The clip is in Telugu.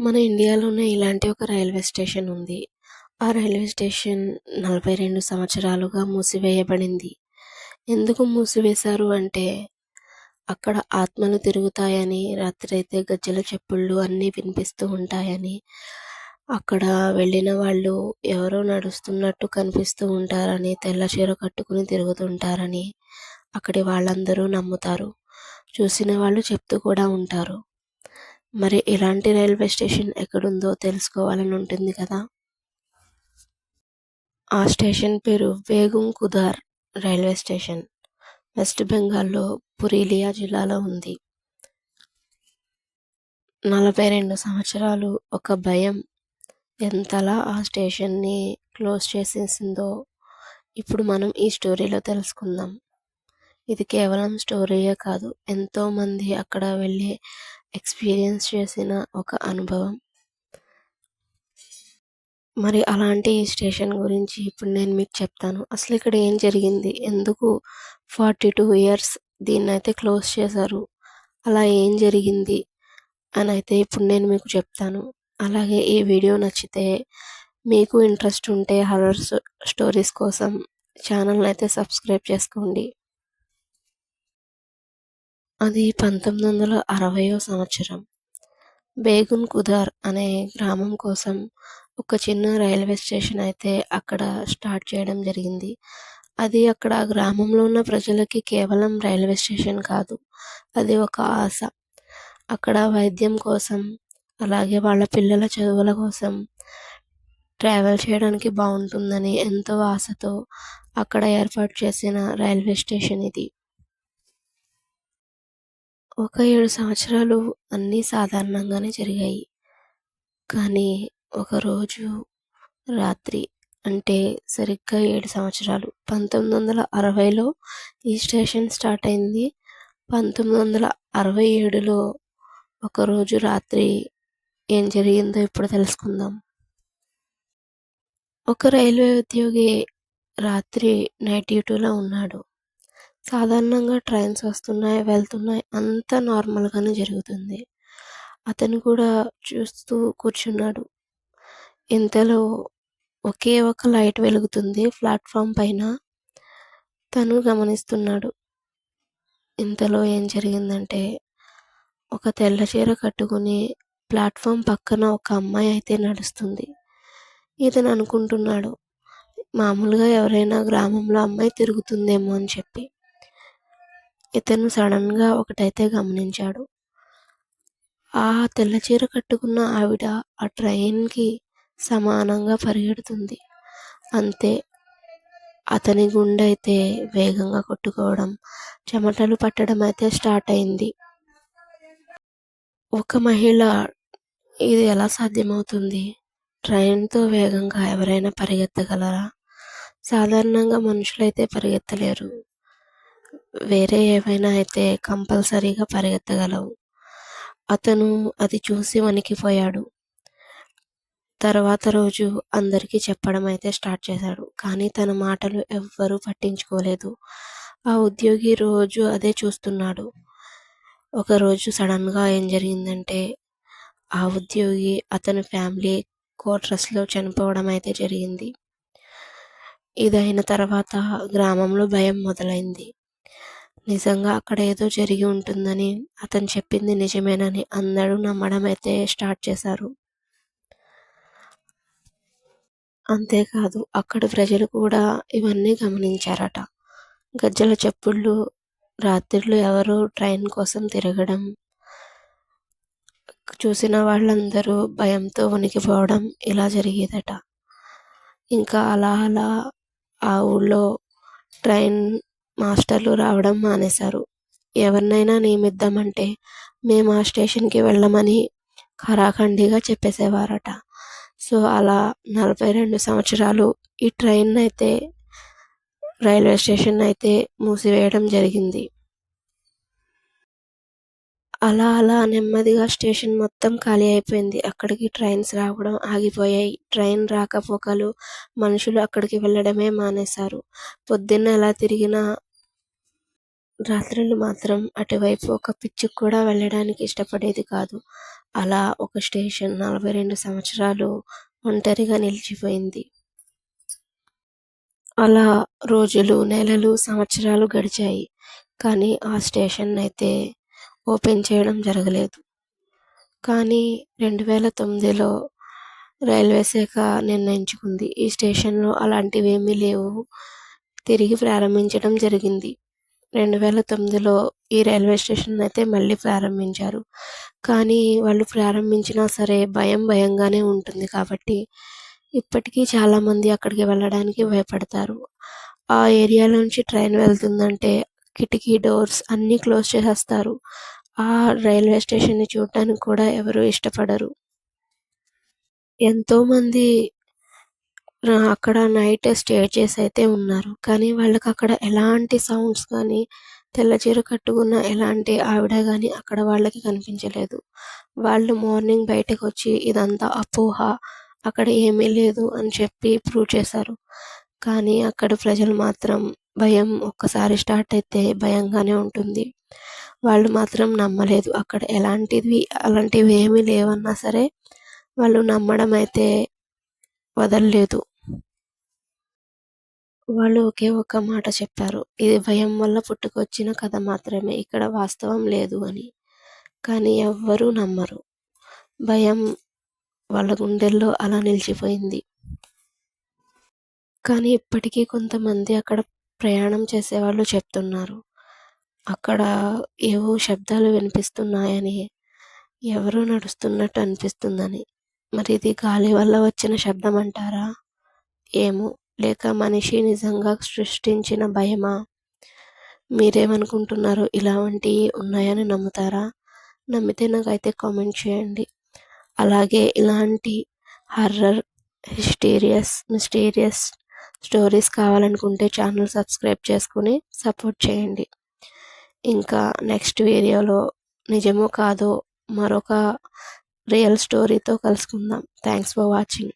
మన ఇండియాలోనే ఇలాంటి ఒక రైల్వే స్టేషన్ ఉంది. ఆ రైల్వే స్టేషన్ నలభై రెండు సంవత్సరాలుగా మూసివేయబడింది. ఎందుకు మూసివేశారు అంటే, అక్కడ ఆత్మలు తిరుగుతాయని, రాత్రైతే గజ్జెల చెప్పుళ్ళు అన్నీ వినిపిస్తూ ఉంటాయని, అక్కడ వెళ్ళిన వాళ్ళు ఎవరో నడుస్తున్నట్టు కనిపిస్తూ ఉంటారని, తెల్ల చీర కట్టుకుని తిరుగుతుంటారని అక్కడి వాళ్ళందరూ నమ్ముతారు. చూసిన వాళ్ళు చెప్తూ కూడా ఉంటారు. మరి ఇలాంటి రైల్వే స్టేషన్ ఎక్కడుందో తెలుసుకోవాలని ఉంటుంది కదా! ఆ స్టేషన్ పేరు Begunkodar railway station. West బెంగాల్‌లో పురీలియా జిల్లాలో ఉంది. నలభై రెండు సంవత్సరాలు ఒక భయం ఎంతలా ఆ స్టేషన్‌ని క్లోజ్ చేసేసిందో ఇప్పుడు మనం ఈ స్టోరీలో తెలుసుకుందాం. ఇది కేవలం స్టోరీయే కాదు. ఎంతోమంది అక్కడ వెళ్ళి ఎక్స్‌పీరియన్స్ చేసిన ఒక అనుభవం. మరి అలాంటి స్టేషన్ గురించి ఇప్పుడు నేను మీకు చెప్తాను. అసలు ఇక్కడ ఏం జరిగింది? ఎందుకు 42 ఇయర్స్ దీన్ని అయితే క్లోజ్ చేశారు? అలా ఏం జరిగింది? అని అయితే ఇప్పుడు నేను మీకు చెప్తాను. అలాగే ఈ వీడియో నచ్చితే మీకు ఇంట్రెస్ట్ ఉంటే హారర్ స్టోరీస్ కోసం ఛానల్‌నైతే సబ్స్క్రైబ్ చేసుకోండి. అది 1960వ సంవత్సరం. బేగున్ కుదార్ అనే గ్రామం కోసం ఒక చిన్న రైల్వే స్టేషన్ అయితే అక్కడ స్టార్ట్ చేయడం జరిగింది. అది అక్కడ గ్రామంలో ఉన్న ప్రజలకి కేవలం రైల్వే స్టేషన్ కాదు. అది ఒక ఆశ. అక్కడ వైద్యం కోసం, అలాగే వాళ్ళ పిల్లల చదువుల కోసం ట్రావెల్ చేయడానికి బాగుంటుందని ఎంతో ఆశతో అక్కడ ఏర్పాటు చేసిన రైల్వే స్టేషన్ ఇది. ఒక ఏడు సంవత్సరాలు అన్నీ సాధారణంగానే జరిగాయి. కానీ ఒకరోజు రాత్రి అంటే సరిగ్గా ఏడు సంవత్సరాలు 1960లో ఈ స్టేషన్ స్టార్ట్ అయింది. 1967లో ఒకరోజు రాత్రి ఏం జరిగిందో ఇప్పుడు తెలుసుకుందాం. ఒక రైల్వే ఉద్యోగి రాత్రి నైట్ డ్యూటీలో ఉన్నాడు. సాధారణంగా ట్రైన్స్ వస్తున్నాయి, వెళ్తున్నాయి అంతా నార్మల్‌గానే జరుగుతుంది. అతను కూడా చూస్తూ కూర్చున్నాడు. ఇంతలో ఒకే ఒక లైట్ వెలుగుతుంది ప్లాట్‌ఫామ్ పైన. తను గమనిస్తున్నాడు. ఇంతలో ఏం జరిగిందంటే, ఒక తెల్ల చీర కట్టుకుని ప్లాట్‌ఫామ్ పక్కన ఒక అమ్మాయి అయితే నడుస్తుంది. ఇతను అనుకుంటున్నాడు, మామూలుగా ఎవరైనా గ్రామంలో అమ్మాయి తిరుగుతుందేమో అని చెప్పి. ఇతను సడన్గా ఒకటైతే గమనించాడు. ఆ తెల్ల చీర కట్టుకున్న ఆవిడ ఆ ట్రైన్‌కి సమానంగా పరిగెడుతుంది. అంతే అతని గుండె అయితే వేగంగా కొట్టుకోవడం, చెమటలు పట్టడం అయితే స్టార్ట్ అయింది. ఒక మహిళ ఇది ఎలా సాధ్యమవుతుంది? ట్రైన్‌తో వేగంగా ఎవరైనా పరిగెత్తగలరా? సాధారణంగా మనుషులైతే పరిగెత్తలేరు. వేరే ఏవైనా అయితే కంపల్సరీగా పరిగెత్తగలవు. అతను అది చూసి వణికిపోయాడు. తర్వాత రోజు అందరికీ చెప్పడం అయితే స్టార్ట్ చేశాడు. కానీ తన మాటలు ఎవ్వరూ పట్టించుకోలేదు. ఆ ఉద్యోగి రోజు అదే చూస్తున్నాడు. ఒకరోజు సడన్గా ఏం జరిగిందంటే, ఆ ఉద్యోగి అతని ఫ్యామిలీ కోట్రస్లో చనిపోవడం అయితే జరిగింది. ఇదైన తర్వాత గ్రామంలో భయం మొదలైంది. నిజంగా అక్కడ ఏదో జరిగి ఉంటుందని, అతను చెప్పింది నిజమేనని అందరూ నమ్మడం అయితే స్టార్ట్ చేశారు. అంతేకాదు అక్కడ ప్రజలు కూడా ఇవన్నీ గమనించారట. గజ్జల చెప్పుళ్ళు రాత్రిలో ఎవరు ట్రైన్ కోసం తిరగడం, చూసిన వాళ్ళందరూ భయంతో వణికిపోవడం ఇలా జరిగేదట. ఇంకా అలా అలా ఆ ఊళ్ళో ట్రైన్ మాస్టర్లు రావడం మానేశారు. ఎవరినైనా నియమిద్దామంటే మేము ఆ స్టేషన్‌కి వెళ్ళమని ఖరాఖండిగా చెప్పేసేవారట. సో, అలా 42 సంవత్సరాలు ఈ ట్రైన్ అయితే రైల్వే స్టేషన్ అయితే మూసివేయడం జరిగింది. అలా అలా నెమ్మదిగా స్టేషన్ మొత్తం ఖాళీ అయిపోయింది. అక్కడికి ట్రైన్స్ రావడం ఆగిపోయాయి. ట్రైన్ రాకపోకలు, మనుషులు అక్కడికి వెళ్ళడమే మానేశారు. పొద్దున్న ఎలా తిరిగినా రాత్రులు మాత్రం అటువైపు ఒక పిచ్చుక కూడా వెళ్ళడానికి ఇష్టపడేది కాదు. అలా ఒక స్టేషన్ నలభై రెండు సంవత్సరాలు ఒంటరిగా నిలిచిపోయింది. అలా రోజులు నెలలు సంవత్సరాలు గడిచాయి. కానీ ఆ స్టేషన్ అయితే ఓపెన్ చేయడం జరగలేదు. కానీ రెండు వేల తొమ్మిదిలో రైల్వే శాఖ నిర్ణయించుకుంది. ఈ స్టేషన్లో అలాంటివి ఏమీ లేవు. తిరిగి ప్రారంభించడం జరిగింది. రెండు వేల తొమ్మిదిలో ఈ రైల్వే స్టేషన్ అయితే మళ్ళీ ప్రారంభించారు. కానీ వాళ్ళు ప్రారంభించినా సరే భయం భయంగానే ఉంటుంది కాబట్టి ఇప్పటికీ చాలామంది అక్కడికి వెళ్ళడానికి భయపడతారు. ఆ ఏరియా నుంచి ట్రైన్ వెళ్తుందంటే కిటికీ డోర్స్ అన్నీ క్లోజ్ చేసేస్తారు. ఆ రైల్వే స్టేషన్ని చూడటానికి కూడా ఎవరు ఇష్టపడరు. ఎంతోమంది అక్కడ నైట్ స్టే చేసి అయితే ఉన్నారు. కానీ వాళ్ళకి అక్కడ ఎలాంటి సౌండ్స్ కానీ తెల్ల చీర కట్టుకున్న ఎలాంటి ఆవిడ కానీ అక్కడ వాళ్ళకి కనిపించలేదు. వాళ్ళు మార్నింగ్ బయటకు వచ్చి ఇదంతా అపోహ అక్కడ ఏమీ లేదు అని చెప్పి ప్రూవ్ చేశారు. కానీ అక్కడ ప్రజలు మాత్రం భయం ఒక్కసారి స్టార్ట్ అయితే భయంగానే ఉంటుంది. వాళ్ళు మాత్రం నమ్మలేదు అక్కడ ఎలాంటివి అలాంటివి ఏమీ లేవన్నా సరే వాళ్ళు నమ్మడం అయితే వదలలేదు. వాళ్ళు ఒకే ఒక్క మాట చెప్పారు. ఇది భయం వల్ల పుట్టుకొచ్చిన కథ మాత్రమే. ఇక్కడ వాస్తవం లేదు అని. కానీ ఎవ్వరూ నమ్మరు. భయం వాళ్ళ గుండెల్లో అలా నిలిచిపోయింది. కానీ ఇప్పటికీ కొంతమంది అక్కడ ప్రయాణం చేసేవాళ్ళు చెప్తున్నారు. అక్కడ ఏవో శబ్దాలు వినిపిస్తున్నాయని. ఎవరో నడుస్తున్నట్టు అనిపిస్తుందని. మరి ఇది గాలి వల్ల వచ్చిన శబ్దం అంటారా? ఏమో. లేక మనిషి నిజంగా సృష్టించిన భయమా? మీరేమనుకుంటున్నారు? ఇలాంటివి ఉన్నాయని నమ్ముతారా? నమ్మితే నాకైతే కామెంట్ చేయండి. అలాగే ఇలాంటి హర్రర్ హిస్టీరియస్ మిస్టీరియస్ స్టోరీస్ కావాలనుకుంటే ఛానల్ సబ్స్క్రైబ్ చేసుకుని సపోర్ట్ చేయండి. ఇంకా నెక్స్ట్ వీడియోలో నిజమో కాదో మరొక రియల్ స్టోరీతో కలుసుకుందాం. Thanks for watching.